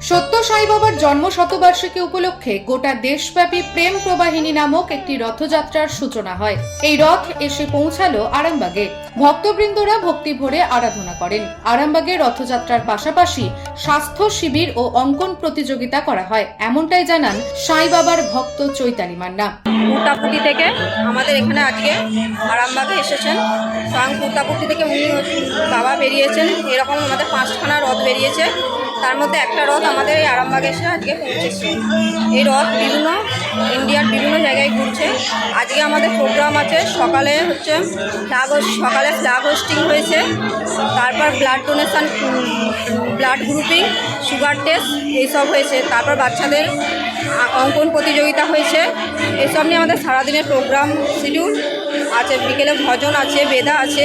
সত্য সাই বাবার জন্ম শতবার্ষিকী উপলক্ষে গোটা দেশব্যাপী প্রেম প্রবাহিনী নামক একটি রথযাত্রার সূচনা হয়। এই রথ এসে পৌঁছালো আরামবাগে। ভক্তবৃন্দরা ভক্তি ভরে আরাধনা করেন। আরামবাগে রথযাত্রার পাশাপাশি স্বাস্থ্য শিবির ও অঙ্কন প্রতিযোগিতা করা হয়। এমনটাই জানান সাই বাবার ভক্ত চৈতালি মান্না। কুর্তাপুটি থেকে আমাদের এখানে আজকে আরামবাগে এসেছেন। স্বয়ং কুর্তাপুটি থেকে উনি বাবা বেরিয়েছেন। এরকম আমাদের পাঁচখানা রথ বেরিয়েছে। তার মধ্যে একটা রথ আমাদের এই আরামবাগে এসে আজকে পৌঁছেছে। এই রথ বিভিন্ন ইন্ডিয়ার বিভিন্ন জায়গায় ঘুরছে। আজকে আমাদের প্রোগ্রাম আছে, সকালে হচ্ছে ফ্ল্যাগ সকালে ফ্ল্যাগ হোস্টিং হয়েছে। তারপর blood donation blood grouping sugar test এইসব হয়েছে। তারপর বাচ্চাদের অঙ্কন প্রতিযোগিতা হয়েছে। এসব নিয়ে আমাদের সারাদিনের প্রোগ্রাম শিডিউল আছে। বিকেলে ভজন আছে, বেদা আছে।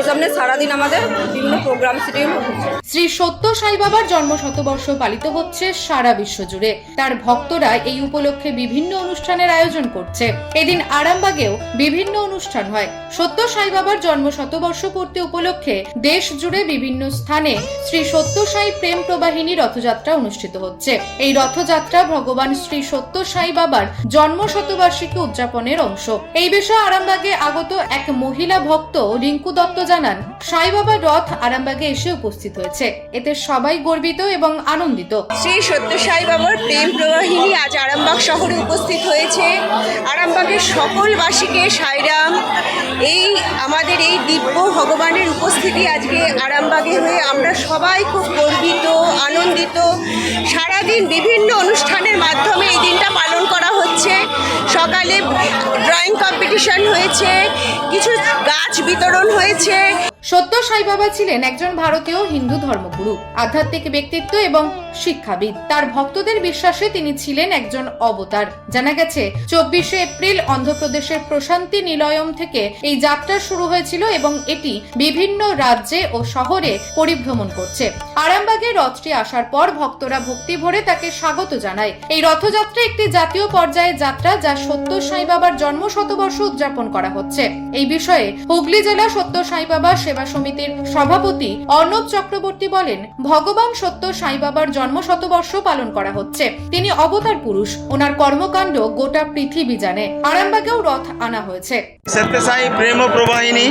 এসব নিয়ে সারাদিন আমাদের বিভিন্ন প্রোগ্রাম শিডিউল হচ্ছে। শ্রী সত্য সাই বাবার জন্ম শতবর্ষ পালিত হচ্ছে সারা বিশ্ব জুড়ে তার ভক্তরা এই উপলক্ষে বিভিন্ন অনুষ্ঠানের আয়োজন করছে। এদিন আরামবাগেও বিভিন্ন অনুষ্ঠান হয়। সত্য সাই বাবার জন্ম শতবর্ষ পূর্তি উপলক্ষে দেশ জুড়ে বিভিন্ন স্থানে শ্রী সত্য সাই প্রেম প্রবাহিনী রথযাত্রা অনুষ্ঠিত হচ্ছে। এই রথযাত্রা ভগবান শ্রী সত্য সাই বাবার জন্ম শতবার্ষিকী উদযাপনের অংশ। এই বিষয়ে আরামবাগে আগত এক মহিলা ভক্ত রিঙ্কু দত্ত জানান সাই বাবার রথ আরামবাগে এসে উপস্থিত হয়েছে। এতে সবাই গর্বিত এবং আনন্দিত। শ্রী সত্যসাই বাবার প্রেম প্রবাহিনী আজ আরামবাগ শহরে উপস্থিত হয়েছে। আরামবাগের সকলবাসীকে সাইরাম। এই আমাদের এই দিব্য ভগবানের উপস্থিতি আজকে আরামবাগে হয়ে আমরা সবাই খুব গর্বিত, আনন্দিত। সারাদিন বিভিন্ন অনুষ্ঠানের মাধ্যমে এই দিনটা পালন করা হচ্ছে। সকালে ড্রয়িং কম্পিটিশন হয়েছে, কিছু গাছ বিতরণ হয়েছে। সত্য সাই বাবা ছিলেন একজন ভারতীয় হিন্দু ধর্মগুরু, আধ্যাত্মিক ব্যক্তিত্ব এবং শিক্ষাবিদ। তার ভক্তদের বিশ্বাসে তিনি ছিলেন একজন অবতার। জানা গেছে, চব্বিশে এপ্রিল অন্ধ্রপ্রদেশের প্রশান্তি নিলয়ম থেকে এই যাত্রা শুরু হয়েছিল এবং এটি বিভিন্ন রাজ্যে ও শহরে পরিভ্রমণ করছে। আরামবাগে রথটি আসার পর ভক্তরা ভক্তি ভরে তাকে স্বাগত জানায়। এই রথযাত্রা একটি জাতীয় পর্যায়ের যাত্রা যা সত্য সাই বাবার জন্ম শতবর্ষ উদযাপন করা হচ্ছে। এই বিষয়ে হুগলি জেলা সত্য সাই বাবা সেবা সমিতির সভাপতি অর্ণব চক্রবর্তী বলেন, ভগবান সত্য সাই বাবার জন্ম শতবর্ষ পালন করা হচ্ছে। তিনি অবতার পুরুষ। ওনার কর্মকাণ্ড গোটা পৃথিবী জানে। আরামবাগেও রথ আনা হয়েছে। সত্যসাই প্রেম প্রবাহিনী।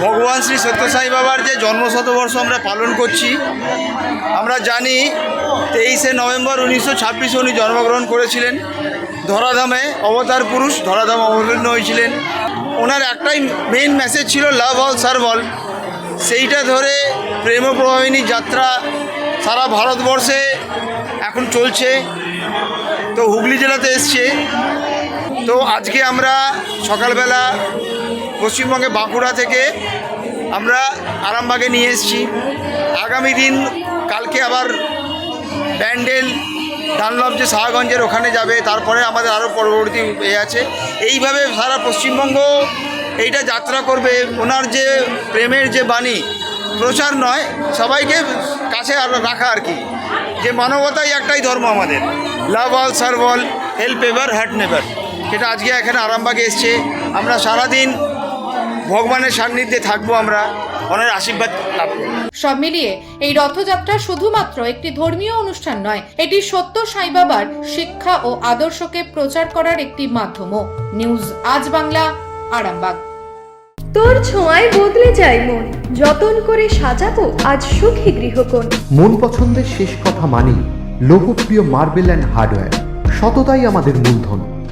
ভগবান শ্রী সত্যসাই বাবার যে জন্ম শতবর্ষ আমরা পালন করছি, আমরা জানি তেইশে নভেম্বর উনিশশো ছাব্বিশে উনি জন্মগ্রহণ করেছিলেন। ধরাধামে অবতার পুরুষ, ধরাধাম অবতীর্ণ হয়েছিলেন। ওনার একটাই মেইন মেসেজ ছিল লাভ অল সার্ভ অল সেইটা ধরে প্রেম প্রবাহিনী যাত্রা সারা ভারতবর্ষে এখন চলছে। তো হুগলি জেলাতে এসছে। তো আজকে আমরা সকালবেলা পশ্চিমবঙ্গে বাঁকুড়া থেকে আমরা আরামবাগে নিয়ে এসেছি। আগামী দিন কালকে আবার ব্যান্ডেল ডানলভ যে শাহগঞ্জের ওখানে যাবে, তারপরে আমাদের আরও পরবর্তী এ আছে। এইভাবে সারা পশ্চিমবঙ্গ এইটা যাত্রা করবে। ওনার যে প্রেমের যে বাণী, প্রচার নয়, সবাইকে কাছে আর রাখা আর কি। যে মানবতাই একটাই ধর্ম আমাদের। Love all serve all help ever hurt never সেটা আজকে এখানে আরামবাগে এসছে। আমরা সারাদিন ভগবানের সান্নিধ্যে থাকব আমরা। ওনার আশীর্বাদ লাভ সব মিলিয়ে এই রথযাত্রা শুধুমাত্র একটি ধর্মীয় অনুষ্ঠান নয় এটি সত্য সাই বাবার শিক্ষা ও আদর্শকে প্রচার করার একটি মাধ্যমও। নিউজ আজ বাংলা আরামবাগ। তোর ছোঁয়ায় বদলে যায় মন যতন করে সাজাবো আজ সুখী গৃহকোণ। মন পছন্দের শেষ কথা মানি লোকপ্রিয় মার্বেল অ্যান্ড হার্ডওয়্যার সততাই আমাদের মূলধন।